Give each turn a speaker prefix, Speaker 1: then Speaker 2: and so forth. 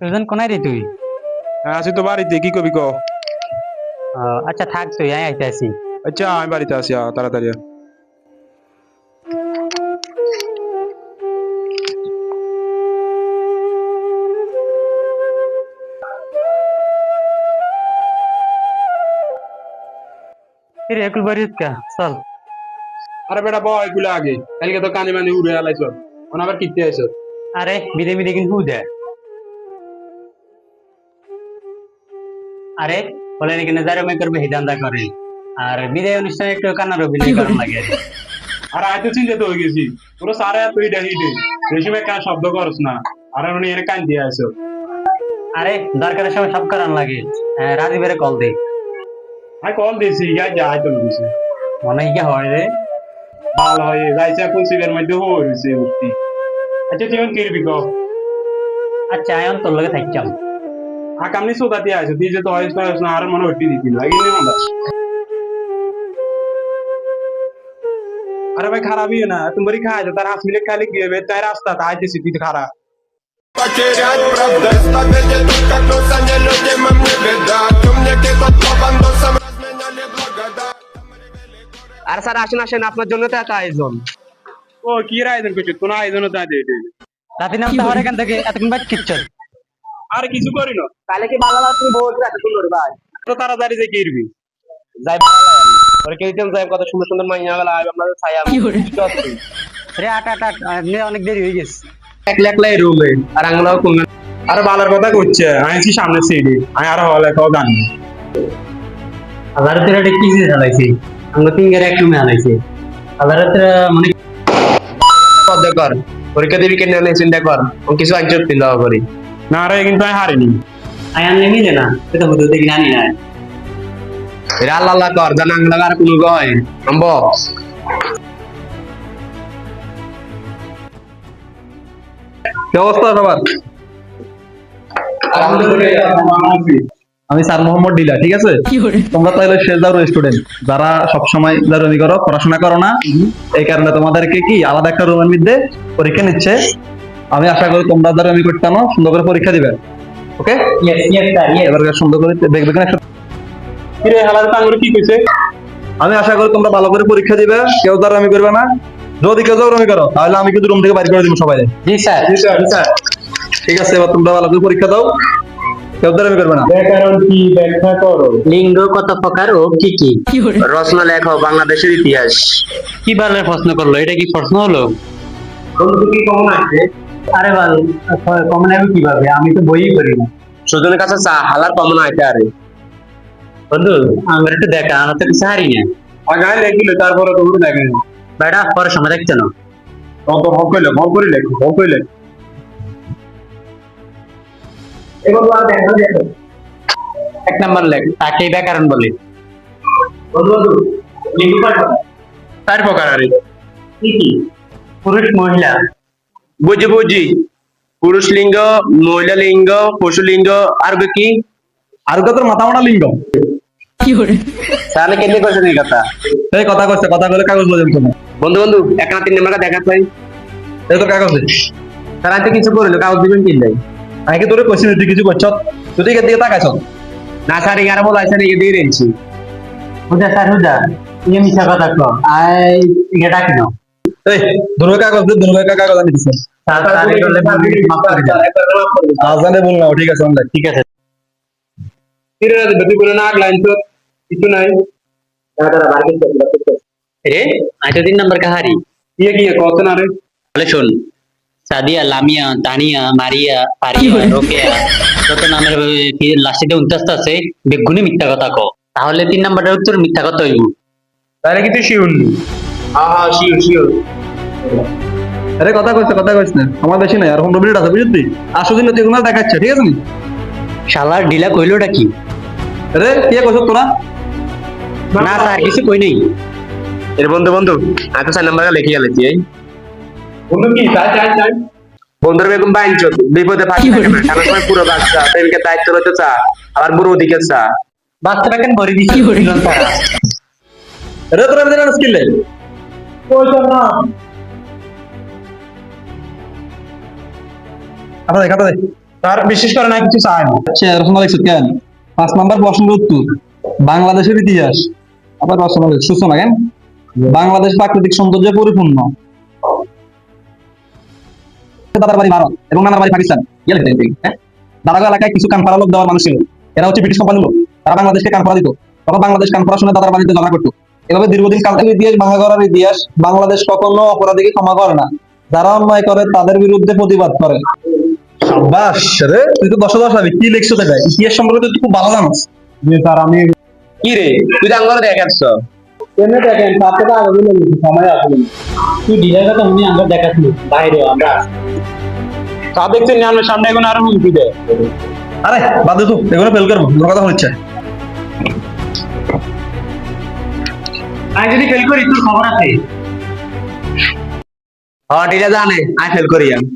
Speaker 1: সুজন কোনায় রে তুই
Speaker 2: হ্যাঁ আছি তো বাড়িতে কি কবি ক?
Speaker 1: ও, আচ্ছা থাক তুই আয় আইতে আসি।
Speaker 2: আচ্ছা আমি বাড়িতে আসি আ, তাড়াতাড়ি আ।
Speaker 1: রে একুল বাড়ি কা চল।
Speaker 2: আরে বেটা বয় এগুলো আগে। কালকে তো কানে মানে উড়ে আলাইছ ওন আবার কিনতে আইছ
Speaker 1: আরে বিদে বিদে কিন্তু হু আরে বলে নাকি যারা মে করবে হিদান্দা করে। আর বিদায় অনুষ্ঠানে একটু কান্নার অভিনয় করার লাগে।
Speaker 2: আর আয় তো চিন্তা তো হয়ে গেছি। পুরো সারা তুই ডাহি দে বেশি কান শব্দ করস না। আর উনি এনে কান দিয়ে আইছ
Speaker 1: আরে দরকারের সময় সব করার লাগে। হ্যাঁ, রাজীবের কল দে।
Speaker 2: আমি কল দিছি ইয়া যা আয় তো দিছি।
Speaker 1: মনে কি হয় রে?
Speaker 2: ভালো হয় যাইছে কোন সিগের মধ্যে হইছে উঠতি আচ্ছা তুই কিরবি ক
Speaker 1: আচ্ছা আয়ন তোর লগে থাকতাম
Speaker 2: ఆ కంపెనీ સુધા ત્યાં છે ત્રીજે તો હોય તો હાર મને વટી દીધી લાગી નહીં મને અરે ભાઈ ખારા બી ના તું બરી ખાય તારા હાથ મિલે ખાલી ગયો બે તારા રસ્તા તા આજે સીધી ખારા
Speaker 3: Потерять правда, ставя где тут как носа не людям им не беда Ты мне где-то два бандосам разменяли благода
Speaker 4: আর স্যার আসেন আসেন আপনার জন্য তো এত আয়োজন
Speaker 2: ও কি আয়োজন করছ কোন আয়োজন তো
Speaker 1: রাতে নামতে হওয়ার এখান থেকে এতক্ষণ বাদ কিচ্ছু
Speaker 2: আরে কিছু করি না।
Speaker 4: তাহলে কি ভালো লাগছে বলতে এত সুন্দর ভাই
Speaker 2: তো তাড়াতাড়ি যে কিরবি?
Speaker 4: যাই ভালো লাগে ওরে কেউ দিন যাই কত সুন্দর সুন্দর মাইয়া গেল আপনাদের ছায়া ঠিক আছে।
Speaker 1: রে আট আট আট এমনি অনেক দেরি হয়ে গেছে।
Speaker 4: একলা একলাই রুমে। আর আঙ্গুলাও কোন
Speaker 2: আরে বালার কথা করছে আইছি সামনে সিডি। আই আর হলে কও গান
Speaker 1: হাজার তেরা কি যে চালাইছে আমরা তিনগারে এক রুমে হাজার তেরা মানে
Speaker 4: পদ্ম কর। পরীক্ষা দিবি কেন চিন্তা কর। ও কিছু আঞ্চল দিল করি।
Speaker 2: না রে কিন্তু আমি হারিনি।
Speaker 1: না হতে দেখি জানি না
Speaker 4: এরা আল্লাহ আল্লাহ কর জান কোনো গয় আম্ব।
Speaker 5: কি অবস্থা সবার? আমি স্যার মোহাম্মদ ডিলা ঠিক আছে? তোমরা তাহলে শেষদার স্টুডেন্ট যারা সবসময় দারুমি করো পড়াশোনা করো না এই কারণে তোমাদেরকে কি আলাদা একটা রুমের মধ্যে পরীক্ষা নিচ্ছে? আমি আশা করি তোমরা দারুমি করতে না সুন্দর করে পরীক্ষা দিবে। Okay
Speaker 1: yes yes sir yes
Speaker 5: এবার সুন্দর করে দেখবে কিনা একটা-
Speaker 2: কি কইছে?
Speaker 5: আমি আশা করি তোমরা ভালো করে পরীক্ষা দিবে কেউ দারুমি করবে না। যদি কেউ দারুমি করো তাহলে আমি কিন্তু রুম থেকে বাইরে করে দিব সবাই
Speaker 1: জি স্যার।
Speaker 2: জি স্যার স্যার।
Speaker 5: ঠিক আছে এবার তোমরা ভালো করে পরীক্ষা দাও। কেউ দারুমি করবে না।
Speaker 2: ব্যাকরণ কি ব্যাখ্যা করো?
Speaker 1: লিঙ্গ কত প্রকার ও কি কি?
Speaker 4: রচনা লেখো বাংলাদেশের ইতিহাস।
Speaker 1: কি বালের প্রশ্ন করল? এটা কি প্রশ্ন হলো?
Speaker 2: বন্ধু কি কমন আছে?
Speaker 1: আরে বাল কমন আমি কীভাবে? আমি তো বইই করি না।
Speaker 4: সুজনের কাছে চা হালার কমন আইতে আরে
Speaker 1: বন্ধু আমার একটু দেখা আমার তো কিছু হারি না
Speaker 2: আগায় লেখিলে তারপরে তো লাগে
Speaker 1: বেটা পরে সময় দেখছ না?
Speaker 2: কত ভয় কইলে ভয় করে লেখো কইলে।
Speaker 1: এক নাম্বার লেখ তাকে ব্যাকরণ বলে।
Speaker 2: বন্ধু বন্ধু চার প্রকার আরে।
Speaker 1: কি কি? পুরুষ মহিলা।
Speaker 4: বুঝি বুঝি। পুরুষ লিঙ্গ মহিলা লিঙ্গ পশু লিঙ্গ আর কি?
Speaker 5: আর কত মাথা মোটা লিঙ্গ।
Speaker 4: তাহলে কেন করছেন এই কথা?
Speaker 5: এই কথা কইছে কথা বলে কাগজ বলেন তুমি
Speaker 4: বন্ধু বন্ধু এক না তিন নাম্বার দেখা চাই
Speaker 5: এই তো কাগজ
Speaker 4: তারা তো কিছু করল কাগজ দিবেন কি নাই?
Speaker 5: আমি কি তোরে কইছি তুই কিছু করছ? তুই দিকে দিকে তাকাইছ।
Speaker 4: না স্যার এগারো বল আছে নাকি দিয়ে রেখেছি
Speaker 1: হুজা স্যার হুজা ইয়ে মিছা কথা কো আই এটা ডাকি নাও।
Speaker 5: এই কাগজ দে কাগজ আমি দিছি আজানে বল না ঠিক আছে আমরা
Speaker 1: ঠিক আছে।
Speaker 2: কি রে বেটি বলে না লাইন তো কিছু নাই।
Speaker 1: রে আজ তিন নাম্বার কাহারি?
Speaker 2: ইয়ে কি কত না রে?
Speaker 1: তাহলে শোন সাদিয়া লামিয়া তানিয়া মারিয়া পারিয়া রোকেয়া যত নামের লাস্টে উনতাস্ত আছে বেগুনি মিথ্যা কথা কো তাহলে তিন নাম্বারের উত্তর মিথ্যা কথা হইব।
Speaker 2: তাহলে কিছু শিউন?
Speaker 4: হ্যাঁ হ্যাঁ শিওর শিওর
Speaker 5: আরে কথা কইছে কথা কইছ না। আমার বেশি নাই আর পনেরো মিনিট আছে বুঝলি? আসো দিন তুই কোনো দেখাচ্ছে ঠিক আছে নি?
Speaker 1: শালার ডিলা কইলোটা কি?
Speaker 5: আরে কে কইছ তোরা?
Speaker 1: না স্যার কিছু কই নাই।
Speaker 4: এর বন্ধু বন্ধু আমি তো চার নাম্বার লিখে গেলেছি এই?
Speaker 2: বন্ধু কি চাই চাই চাই।
Speaker 4: বন্ধুর বেগম বাইন বিপদে ফাঁকি খানার সময় পুরো বাচ্চা প্রেমিকের দায়িত্ব রয়েছে চা আবার বুড়ো দিকে চা।
Speaker 1: বাচ্চাটা কেন ভরে তারা
Speaker 5: আরে তোরা স্কিল?
Speaker 2: বিশেষ করে না কিছু চায় না।
Speaker 5: রচনা লিখছো কেন? পাঁচ নাম্বার প্রশ্নের উত্তর। বাংলাদেশের ইতিহাস। আবার রচনা সূচনা কেন? বাংলাদেশ প্রাকৃতিক সৌন্দর্যে পরিপূর্ণ। দাদার বাড়ি ভারত এবং নানার বাড়ি পাকিস্তান। লিখতে হবে, হ্যাঁ? দাদাগো এলাকায় কিছু কান ফাড়া লোক দেওয়ার মানুষ ছিল। এরা হচ্ছে ব্রিটিশ কোম্পানির লোক। তারা বাংলাদেশকে কান ফাড়া দিত। তখন বাংলাদেশ কান ফাড়া শুনে দাদার বাড়িতে ঝগড়া করতো। এভাবে দীর্ঘদিন কাল ইতিহাস ভাঙা করার ইতিহাস বাংলাদেশ কখনো অপরাধীকে ক্ষমা করে না। যারা অন্যায় করে তাদের বিরুদ্ধে প্রতিবাদ করে। সাব্বাস রে তুই তো দশ দশ হবে কি লিখছো দেখা ইতিহাস সম্পর্কে তুই খুব ভালো জানিস।
Speaker 2: যে স্যার আমি
Speaker 4: কি রে? তুই তো আঙ্গুর দেখাচ্ছ
Speaker 2: এমনি দেখেন? তার থেকে আগে বলে সময় আসলে
Speaker 1: তুই কথা উনি আমরা দেখাচ্ছি বাইরে আমরা
Speaker 2: তা সামনে এখন আরও হুমকি দেয়।
Speaker 5: আরে বাদ দে তো এগুলো ফেল করব কথা হচ্ছে।
Speaker 1: আমি যদি ফেল করি তোর খবর আছে?
Speaker 4: হ্যাঁ ঠিক আছে জানে আমি ফেল করি আমি।